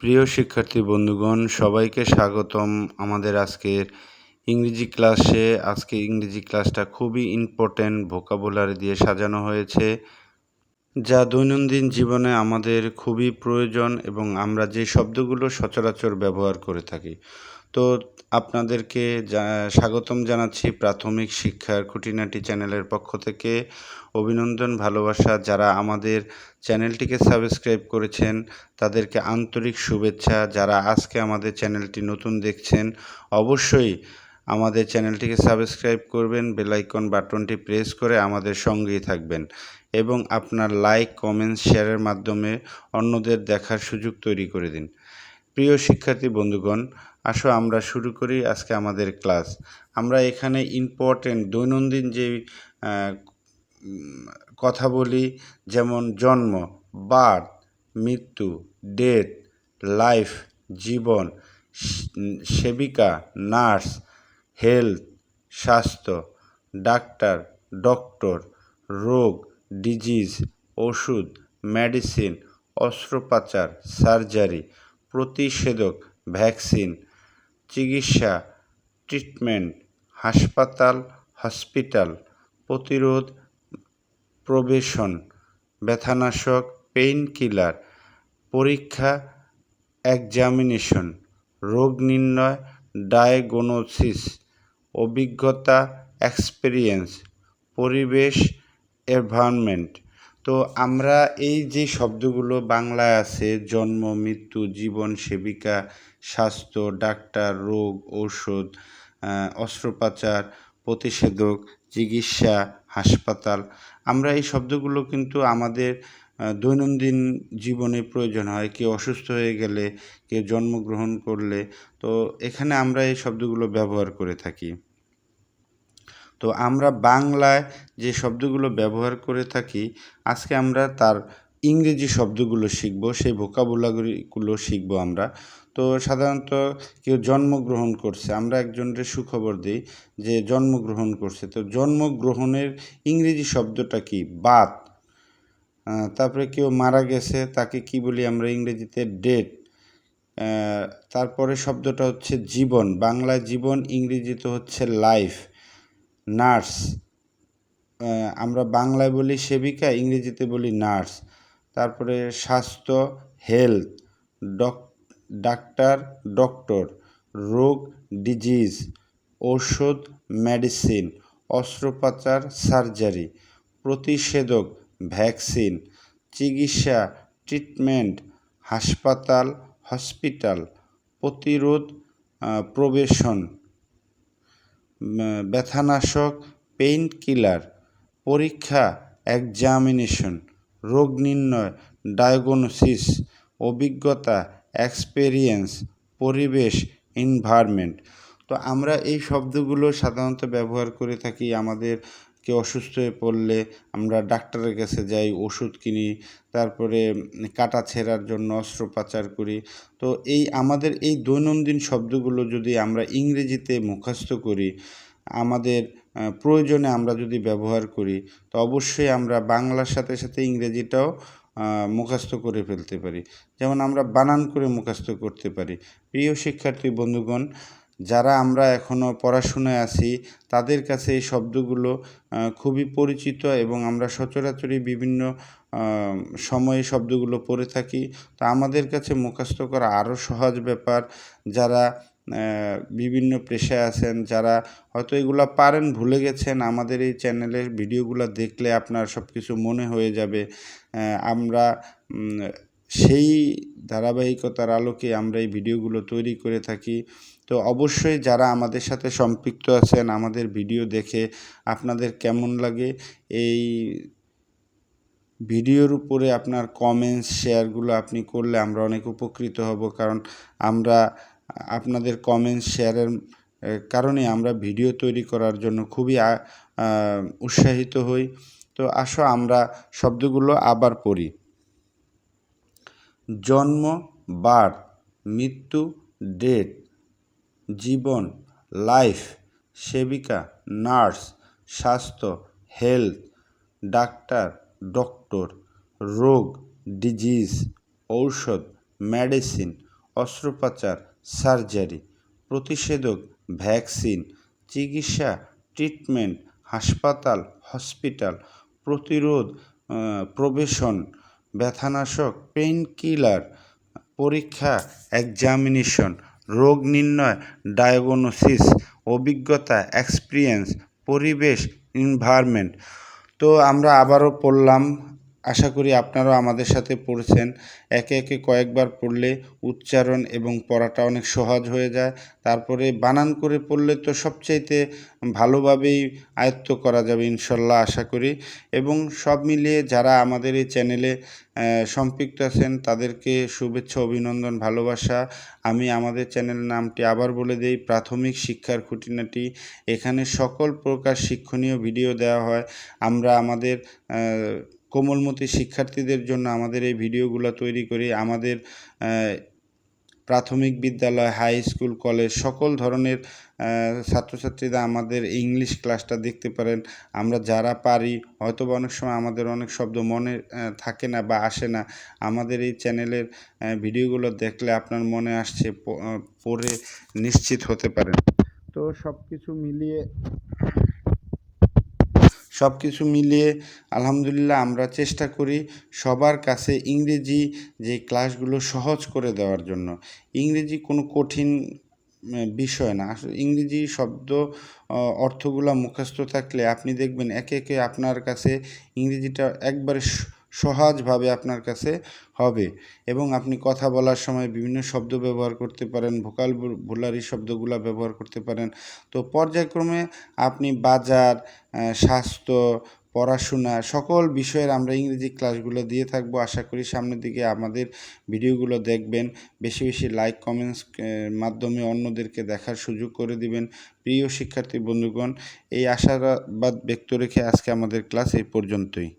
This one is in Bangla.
প্রিয় শিক্ষার্থী বন্ধুগণ, সবাইকে স্বাগতম আমাদের আজকের ইংরেজি ক্লাসে। আজকে ইংরেজি ক্লাসটা খুবই ইম্পর্ট্যান্ট ভোকাবুলারি দিয়ে সাজানো হয়েছে, যা দৈনন্দিন জীবনে আমাদের খুবই প্রয়োজন এবং আমরা যে শব্দগুলো সচরাচর ব্যবহার করে থাকি। তো আপনাদেরকে স্বাগতম জানাচ্ছি প্রাথমিক শিক্ষার খুঁটিনাটি চ্যানেলের পক্ষ থেকে। অভিনন্দন, ভালোবাসা। যারা আমাদের চ্যানেলটিকে সাবস্ক্রাইব করেছেন, তাদেরকে আন্তরিক শুভেচ্ছা। যারা আজকে আমাদের চ্যানেলটি নতুন দেখছেন, অবশ্যই আমাদের চ্যানেলটিকে সাবস্ক্রাইব করবেন বেলাইকন বাটনটি প্রেস করে আমাদের সঙ্গেই থাকবেন এবং আপনার লাইক কমেন্টস শেয়ারের মাধ্যমে অন্যদের দেখার সুযোগ তৈরি করে দিন। প্রিয় শিক্ষার্থী, বন্ধুগণ আসো আমরা শুরু করি আজকে আমাদের ক্লাস। আমরা এখানে ইম্পর্টেন্ট দৈনন্দিন যে কথা বলি, যেমন জন্ম বার্থ মৃত্যু ডেথ লাইফ জীবন, সেবিকা নার্স হেলথ স্বাস্থ্য, ডাক্তার ডক্টর রোগ ডিজিজ ওষুধ মেডিসিন অস্ত্রোপচার সার্জারি প্রতিষেধক ভ্যাকসিন চিকিৎসা, ট্রিটমেন্ট, হাসপাতাল, হসপিটাল, প্রতিরোধ, প্রবেশন, ব্যথানাশক পেইন কিলার পরীক্ষা, এক্সামিনেশন, রোগ নির্ণয়, ডায়াগনোসিস, অভিজ্ঞতা, এক্সপিরিয়েন্স, পরিবেশ, এনভায়রনমেন্ট। তো আমরা এই যে শব্দগুলো বাংলায় আছে, জন্ম, মৃত্যু, জীবন, সেবিকা স্বাস্থ্য, ডাক্তার, রোগ, ঔষধ অস্ত্রোপচার, প্রতিষেধক, চিকিৎসা, হাসপাতাল। আমরা এই শব্দগুলো কিন্তু আমাদের দৈনন্দিন জীবনে প্রয়োজন হয়। কেউ অসুস্থ হয়ে গেলে, কেউ জন্মগ্রহণ করলে, তো এখানে আমরা এই শব্দগুলো ব্যবহার করে থাকি। তো আমরা বাংলায় যে শব্দগুলো ব্যবহার করে থাকি, আজকে আমরা তার ইংরেজি শব্দগুলো শিখব, সেই ভোকাবুলারিগুলো শিখব আমরা। তো সাধারণত কেউ জন্মগ্রহণ করছে, আমরা একজনের সুখবর দিই যে জন্মগ্রহণ করছে। তো জন্মগ্রহণের ইংরেজি শব্দটা কি? বাত। তারপরে কেউ মারা গেছে, তাকে কি বলি আমরা ইংরেজিতে? ডেট তারপরে শব্দটা হচ্ছে জীবন। বাংলা জীবন, ইংরেজিতে হচ্ছে লাইফ নার্স আমরা বাংলায় বলি সেবিকা, ইংরেজিতে বলি নার্স তারপরে স্বাস্থ্য, হেলথ, ডক, ডাক্তার, ডক্টর, রোগ, ডিজিজ, ঔষধ, মেডিসিন, অস্ত্রোপচার, সার্জারি, প্রতিষেধক, ভ্যাকসিন, চিকিৎসা, ট্রিটমেন্ট, হাসপাতাল, হসপিটাল, প্রতিরোধ প্রবেশন ব্যথানাশক পেইন কিলার পরীক্ষা, এক্সামিনেশন রোগ নির্ণয়, ডায়াগনোসিস, অভিজ্ঞতা, এক্সপেরিয়েন্স, পরিবেশ, এনভায়রনমেন্ট। তো আমরা এই শব্দগুলো সাধারণত ব্যবহার করে থাকি আমাদের কেউ অসুস্থ হয়ে পড়লে আমরা ডাক্তারের কাছে যাই, ওষুধ কিনি, তারপরে কাটা ছেঁড়ার জন্য অস্ত্রোপচার করি। তো এই আমাদের এই দৈনন্দিন শব্দগুলো যদি আমরা ইংরেজিতে মুখস্থ করি, আমাদের প্রয়োজনে আমরা যদি ব্যবহার করি, তো অবশ্যই আমরা বাংলার সাথে সাথে ইংরেজিটাও মুখস্থ করে ফেলতে পারি। যেমন আমরা বানান করে মুখস্থ করতে পারি। প্রিয় শিক্ষার্থী, বন্ধুগণ যারা আমরা এখনও পড়াশুনায় আছি, তাদের কাছে এই শব্দগুলো খুবই পরিচিত এবং আমরা সচরাচরই বিভিন্ন সময়ে শব্দগুলো পড়ে থাকি। তো আমাদের কাছে মুখস্থ করা আরও সহজ ব্যাপার। যারা বিভিন্ন পেশায় আছেন, যারা হয়তো এগুলো পারেন, ভুলে গেছেন, আমাদের এই চ্যানেলের ভিডিওগুলো দেখলে আপনার সব কিছু মনে হয়ে যাবে। আমরা সেই ধারাবাহিকতার আলোকে আমরা এই ভিডিওগুলো তৈরি করে থাকি। তো অবশ্যই যারা আমাদের সাথে সম্পৃক্ত আছেন, আমাদের ভিডিও দেখে আপনাদের কেমন লাগে, এই ভিডিওর উপরে আপনার কমেন্টস শেয়ারগুলো আপনি করলে আমরা অনেক উপকৃত হব। কারণ আমরা, আপনাদের কমেন্টস শেয়ারের কারণে আমরা ভিডিও তৈরি করার জন্য খুবই উৎসাহিত হই। তো আসো আমরা শব্দগুলো আবার পড়ি। জন্ম বার্থ মৃত্যু, ডেট, জীবন, লাইফ, সেবিকা, নার্স, স্বাস্থ্য, হেলথ, ডাক্তার, ডক্টর, রোগ, ডিজিজ, ঔষধ, মেডিসিন, অস্ত্রোপচার, সার্জারি, প্রতিষেধক, ভ্যাকসিন, চিকিৎসা, ট্রিটমেন্ট, হাসপাতাল, হসপিটাল, প্রতিরোধ প্রবেশন ব্যথানাশক পেইন কিলার পরীক্ষা এক্সামিনেশন রোগ নির্ণয় ডায়াগনোসিস অভিজ্ঞতা এক্সপিরিয়েন্স পরিবেশ এনভায়রনমেন্ট তো আমরা আবারও পড়লাম আশা করি আপনারাও আমাদের সাথে পড়ছেন। একে একে কয়েকবার পড়লে উচ্চারণ এবং পড়াটা অনেক সহজ হয়ে যায়। তারপরে বানান করে পড়লে তো সবচাইতে ভালোভাবেই আয়ত্ত করা যাবে ইনশাল্লাহ আশা করি। এবং সব মিলিয়ে যারা আমাদের এই চ্যানেলে সম্পৃক্ত আছেন তাদেরকে শুভেচ্ছা, অভিনন্দন, ভালোবাসা। আমি আমাদের চ্যানেলের নামটি আবার বলে দেই, প্রাথমিক শিক্ষার খুঁটিনাটি। এখানে সকল প্রকার শিক্ষণীয় ভিডিও দেওয়া হয়। আমরা আমাদের কোমলমতি শিক্ষার্থীদের জন্য আমাদের এই ভিডিওগুলো তৈরি করি। আমাদের প্রাথমিক বিদ্যালয়, হাই স্কুল, কলেজ সকল ধরনের ছাত্রছাত্রীরা আমাদের ইংলিশ ক্লাসটা দেখতে পারেন। আমরা যারা পারি হয়তো বা অনেক সময় আমাদের অনেক শব্দ মনে থাকে না বা আসে না। আমাদের এই চ্যানেলের ভিডিওগুলো দেখলে আপনার মনে আসছে পড়ে নিশ্চিত হতে পারেন। তো সব কিছু মিলিয়ে সব কিছু মিলিয়ে আলহামদুলিল্লাহ আমরা চেষ্টা করি সবার কাছে ইংরেজি যে ক্লাসগুলো সহজ করে দেওয়ার জন্য। ইংরেজি কোনো কঠিন বিষয় না। আসলে ইংরেজি শব্দ অর্থগুলো মুখস্থ থাকলে আপনি দেখবেন একে একে আপনার কাছে ইংরেজিটা একবারে সহজভাবে আপনার কাছে হবে এবং আপনি কথা বলার সময় বিভিন্ন শব্দ ব্যবহার করতে পারেন ভোকাল ভুলারি শব্দগুলো ব্যবহার করতে পারেন। তো পর্যায়ক্রমে আপনি বাজার স্বাস্থ্য, পড়াশোনা সকল বিষয়ের আমরা ইংরেজি ক্লাসগুলো দিয়ে থাকব। আশা করি সামনের দিকে আমাদের ভিডিওগুলো দেখবেন। বেশি বেশি লাইক কমেন্টস মাধ্যমে অন্যদেরকে দেখার সুযোগ করে দিবেন। প্রিয় শিক্ষার্থী বন্ধুগণ, এই আশাবাদ ব্যক্ত রেখে আজকে আমাদের ক্লাস এই পর্যন্তই।